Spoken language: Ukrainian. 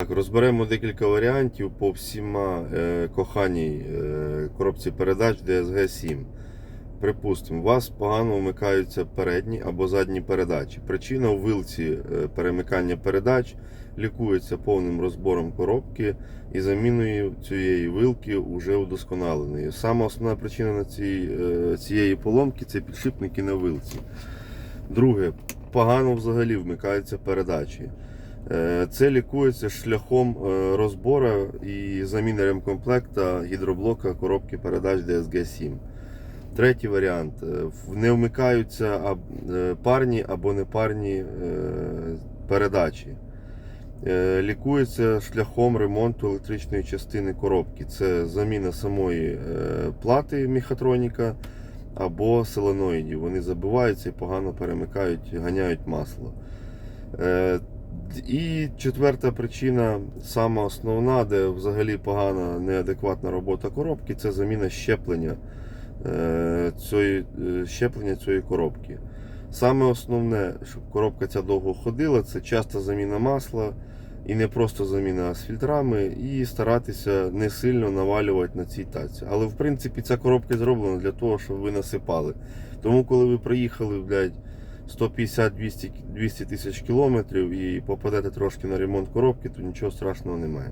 Так, розберемо декілька варіантів по всіма е, коханій е, коробці передач DSG 7. Припустимо, у вас погано вмикаються передні або задні передачі. Причина у вилці е, перемикання передач лікується повним розбором коробки і заміною цієї вилки вже удосконаленою. Сама основна причина на цій, е, цієї поломки це підшипники на вилці. Друге, погано взагалі вмикаються передачі. Е, Це лікується шляхом е, розбору і заміни ремкомплекта гідроблока коробки передач DSG-7. Третій варіант. Е, Не вмикаються парні або непарні передачі. Лікується шляхом ремонту електричної частини коробки. Це заміна самої плати мехатроніка або соленоїдів. Вони забиваються і погано перемикають, ганяють масло. І четверта причина, сама основна, де взагалі погана неадекватна робота коробки, це заміна щеплення е, цієї, е, щеплення цієї коробки. Саме основне, щоб коробка ця довго ходила, це часта заміна масла і не просто заміна а з фільтрами, і старатися не сильно навалювати на цій таці. Але в принципі ця коробка зроблена для того, щоб ви насипали. Тому, коли ви приїхали, блядь, 150-200 200 тисяч кілометрів і попадете трошки на ремонт коробки, то нічого страшного немає.